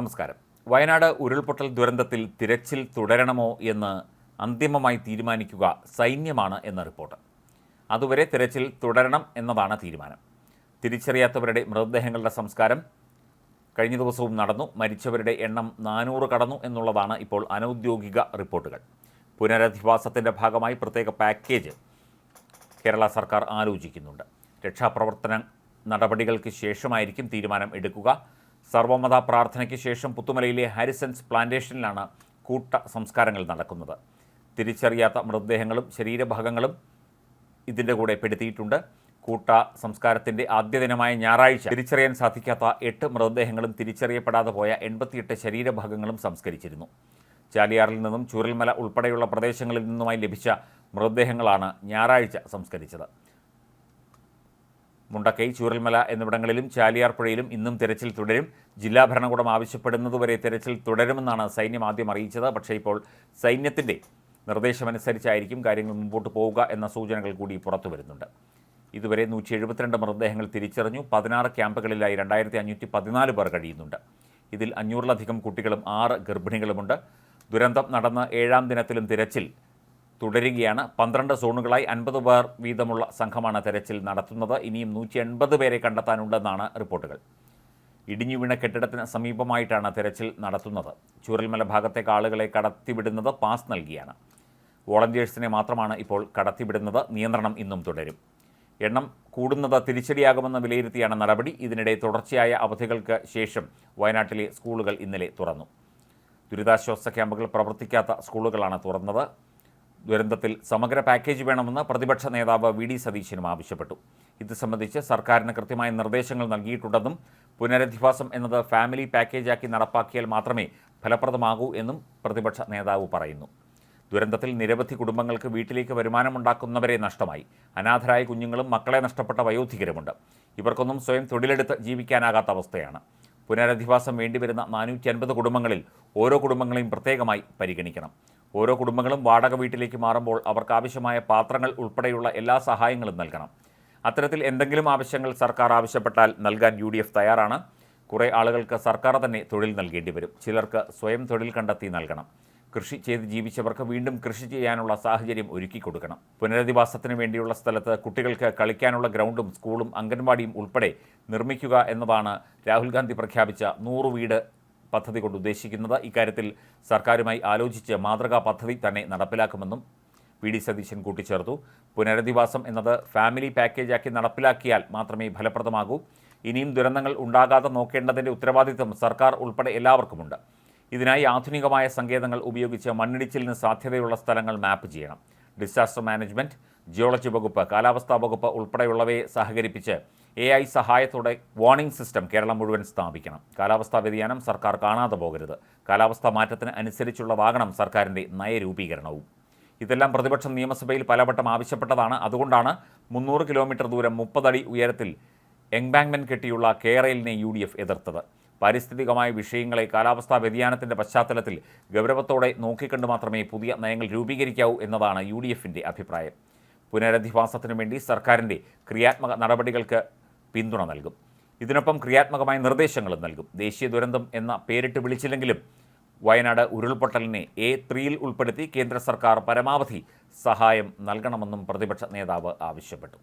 നമസ്കാരം. വയനാട് ഉരുൾപൊട്ടൽ ദുരന്തത്തിൽ തിരച്ചിൽ തുടരണമോ എന്ന് അന്തിമമായി തീരുമാനിക്കുക സൈന്യമാണ് എന്ന റിപ്പോർട്ട്. അതുവരെ തിരച്ചിൽ തുടരണം എന്നതാണ് തീരുമാനം. തിരിച്ചറിയാത്തവരുടെ മൃതദേഹങ്ങളുടെ സംസ്കാരം കഴിഞ്ഞ ദിവസവും നടന്നു. മരിച്ചവരുടെ എണ്ണം നാനൂറ് കടന്നു എന്നുള്ളതാണ് ഇപ്പോൾ അനൗദ്യോഗിക റിപ്പോർട്ടുകൾ. പുനരധിവാസത്തിന്റെ ഭാഗമായി പ്രത്യേക പാക്കേജ് കേരള സർക്കാർ ആലോചിക്കുന്നുണ്ട്. രക്ഷാപ്രവർത്തന നടപടികൾക്ക് ശേഷമായിരിക്കും തീരുമാനം എടുക്കുക. സർവമത പ്രാർത്ഥനയ്ക്ക് ശേഷം പുത്തുമലയിലെ ഹാരിസൺസ് പ്ലാന്റേഷനിലാണ് കൂട്ട സംസ്കാരങ്ങൾ നടക്കുന്നത്. തിരിച്ചറിയാത്ത മൃതദേഹങ്ങളും ശരീരഭാഗങ്ങളും ഇതിന്റെ കൂടെ പെടുത്തിയിട്ടുണ്ട്. കൂട്ട സംസ്കാരത്തിന്റെ ആദ്യ ദിനമായ ഞായറാഴ്ച തിരിച്ചറിയാൻ സാധിക്കാത്ത എട്ട് മൃതദേഹങ്ങളും തിരിച്ചറിയപ്പെടാതെ പോയ എൺപത്തിയെട്ട് ശരീരഭാഗങ്ങളും സംസ്കരിച്ചിരുന്നു. ചാലിയാറിൽ നിന്നും ചൂരൽമല ഉൾപ്പെടെയുള്ള പ്രദേശങ്ങളിൽ നിന്നുമായി ലഭിച്ച മൃതദേഹങ്ങളാണ് ഞായറാഴ്ച സംസ്കരിച്ചത്. മുണ്ടക്കൈ ചൂരൽമല എന്നിവിടങ്ങളിലും ചാലിയാർ പുഴയിലും ഇന്നും തിരച്ചിൽ തുടരും. ജില്ലാ ഭരണകൂടം ആവശ്യപ്പെടുന്നതുവരെ തിരച്ചിൽ തുടരുമെന്നാണ് സൈന്യം ആദ്യം അറിയിച്ചത്. പക്ഷേ ഇപ്പോൾ സൈന്യത്തിന്റെ നിർദ്ദേശമനുസരിച്ചായിരിക്കും കാര്യങ്ങൾ മുമ്പോട്ട് പോവുക എന്ന സൂചനകൾ കൂടി പുറത്തു വരുന്നുണ്ട്. ഇതുവരെ നൂറ്റി എഴുപത്തിരണ്ട് മൃതദേഹങ്ങൾ തിരിച്ചറിഞ്ഞു. പതിനാറ് ക്യാമ്പുകളിലായി രണ്ടായിരത്തി അഞ്ഞൂറ്റി പതിനാല് പേർ കഴിയുന്നുണ്ട്. ഇതിൽ അഞ്ഞൂറിലധികം കുട്ടികളും ആറ് ഗർഭിണികളുമുണ്ട്. ദുരന്തം നടന്ന ഏഴാം ദിനത്തിലും തിരച്ചിൽ തുടരുകയാണ്. പന്ത്രണ്ട് സോണുകളായി അൻപത് പേർ വീതമുള്ള സംഘമാണ് തെരച്ചിൽ നടത്തുന്നത്. ഇനിയും നൂറ്റി എൺപത് പേരെ കണ്ടെത്താനുണ്ടെന്നാണ് റിപ്പോർട്ടുകൾ. ഇടിഞ്ഞു വീണ കെട്ടിടത്തിന് സമീപമായിട്ടാണ് തെരച്ചിൽ നടത്തുന്നത്. ചൂരൽമല ഭാഗത്തേക്ക് ആളുകളെ കടത്തിവിടുന്നത് പാസ് നൽകിയാണ്. വോളണ്ടിയേഴ്സിനെ മാത്രമാണ് ഇപ്പോൾ കടത്തിവിടുന്നത്. നിയന്ത്രണം ഇന്നും തുടരും. എണ്ണം കൂടുന്നത് തിരിച്ചടിയാകുമെന്ന് വിലയിരുത്തിയാണ് നടപടി. ഇതിനിടെ തുടർച്ചയായ അവധികൾക്ക് ശേഷം വയനാട്ടിലെ സ്കൂളുകൾ ഇന്നലെ തുറന്നു. ദുരിതാശ്വാസ ക്യാമ്പുകൾ പ്രവർത്തിക്കാത്ത സ്കൂളുകളാണ് തുറന്നത്. ദുരന്തത്തിൽ സമഗ്ര പാക്കേജ് വേണമെന്ന് പ്രതിപക്ഷ നേതാവ് വി ഡി സതീശനും ആവശ്യപ്പെട്ടു. ഇത് സംബന്ധിച്ച് സർക്കാരിന് കൃത്യമായ നിർദ്ദേശങ്ങൾ നൽകിയിട്ടുണ്ടെന്നും പുനരധിവാസം എന്നത് ഫാമിലി പാക്കേജാക്കി നടപ്പാക്കിയാൽ മാത്രമേ ഫലപ്രദമാകൂ എന്നും പ്രതിപക്ഷ നേതാവ് പറയുന്നു. ദുരന്തത്തിൽ നിരവധി കുടുംബങ്ങൾക്ക് വീട്ടിലേക്ക് വരുമാനമുണ്ടാക്കുന്നവരെ നഷ്ടമായി. അനാഥരായ കുഞ്ഞുങ്ങളും മക്കളെ നഷ്ടപ്പെട്ട വയോധികരുമുണ്ട്. ഇവർക്കൊന്നും സ്വയം തൊഴിലെടുത്ത് ജീവിക്കാനാകാത്ത അവസ്ഥയാണ്. പുനരധിവാസം വേണ്ടിവരുന്ന നാനൂറ്റി അൻപത് കുടുംബങ്ങളിൽ ഓരോ കുടുംബങ്ങളെയും പ്രത്യേകമായി പരിഗണിക്കണം. ഓരോ കുടുംബങ്ങളും വാടക വീട്ടിലേക്ക് മാറുമ്പോൾ അവർക്ക് ആവശ്യമായ പാത്രങ്ങൾ ഉൾപ്പെടെയുള്ള എല്ലാ സഹായങ്ങളും നൽകണം. അത്തരത്തിൽ എന്തെങ്കിലും ആവശ്യങ്ങൾ സർക്കാർ ആവശ്യപ്പെട്ടാൽ നൽകാൻ യു തയ്യാറാണ്. കുറേ ആളുകൾക്ക് സർക്കാർ തന്നെ തൊഴിൽ നൽകേണ്ടി വരും ചിലർക്ക് സ്വയം തൊഴിൽ കണ്ടെത്തി നൽകണം. കൃഷി ചെയ്ത് ജീവിച്ചവർക്ക് വീണ്ടും കൃഷി ചെയ്യാനുള്ള സാഹചര്യം ഒരുക്കി കൊടുക്കണം. പുനരധിവാസത്തിന് വേണ്ടിയുള്ള സ്ഥലത്ത് കുട്ടികൾക്ക് കളിക്കാനുള്ള ഗ്രൗണ്ടും സ്കൂളും അംഗൻവാടിയും ഉൾപ്പെടെ നിർമ്മിക്കുക എന്നതാണ് രാഹുൽ ഗാന്ധി പ്രഖ്യാപിച്ച നൂറ് വീട് പദ്ധതി കൊണ്ട് ഉദ്ദേശിക്കുന്നത്. ഇക്കാര്യത്തിൽ സർക്കാരുമായി ആലോചിച്ച് മാതൃകാ പദ്ധതി തന്നെ നടപ്പിലാക്കുമെന്നും വി ഡി സതീശൻ കൂട്ടിച്ചേർത്തു. പുനരധിവാസം എന്നത് ഫാമിലി പാക്കേജാക്കി നടപ്പിലാക്കിയാൽ മാത്രമേ ഫലപ്രദമാകൂ. ഇനിയും ദുരന്തങ്ങൾ ഉണ്ടാകാതെ നോക്കേണ്ടതിന്റെ ഉത്തരവാദിത്തം സർക്കാർ ഉൾപ്പെടെ എല്ലാവർക്കുമുണ്ട്. ഇതിനായി ആധുനികമായ സങ്കേതങ്ങൾ ഉപയോഗിച്ച് മണ്ണിടിച്ചിലിന് സാധ്യതയുള്ള സ്ഥലങ്ങൾ മാപ്പ് ചെയ്യണം. ഡിസാസ്റ്റർ മാനേജ്മെന്റ് ജിയോളജി വകുപ്പ് കാലാവസ്ഥാ വകുപ്പ് ഉൾപ്പെടെയുള്ളവയെ സഹകരിപ്പിച്ച് എ ഐ സഹായത്തോടെ വാർണിംഗ് സിസ്റ്റം കേരളം മുഴുവൻ സ്ഥാപിക്കണം. കാലാവസ്ഥാ വ്യതിയാനം സർക്കാർ കാണാതെ പോകരുത്. കാലാവസ്ഥാ മാറ്റത്തിന് അനുസരിച്ചുള്ളതാകണം സർക്കാരിന്റെ നയരൂപീകരണവും. ഇതെല്ലാം പ്രതിപക്ഷം നിയമസഭയിൽ പലവട്ടം ആവശ്യപ്പെട്ടതാണ്. അതുകൊണ്ടാണ് മുന്നൂറ് കിലോമീറ്റർ ദൂരം മുപ്പതടി ഉയരത്തിൽ എംബാങ്ക്മെന്റ് കെട്ടിയുള്ള കേരളിനെ യു ഡി എഫ് എതിർത്തത്. പാരിസ്ഥിതികമായ വിഷയങ്ങളെ കാലാവസ്ഥാ വ്യതിയാനത്തിന്റെ പശ്ചാത്തലത്തിൽ ഗൗരവത്തോടെ നോക്കിക്കണ്ട് മാത്രമേ പുതിയ നയങ്ങൾ രൂപീകരിക്കാവൂ എന്നതാണ് യു അഭിപ്രായം. പുനരധിവാസത്തിനു വേണ്ടി സർക്കാരിന്റെ ക്രിയാത്മക നടപടികൾക്ക് പിന്തുണ നൽകും. ഇതിനൊപ്പം ക്രിയാത്മകമായ നിർദ്ദേശങ്ങളും നൽകും. ദേശീയ ദുരന്തം എന്ന പേരിട്ട് വിളിച്ചില്ലെങ്കിലും വയനാട് ഉരുൾപൊട്ടലിനെ എ ത്രീയിൽ ഉൾപ്പെടുത്തി കേന്ദ്ര സർക്കാർ പരമാവധി സഹായം നൽകണമെന്നും പ്രതിപക്ഷ നേതാവ് ആവശ്യപ്പെട്ടു.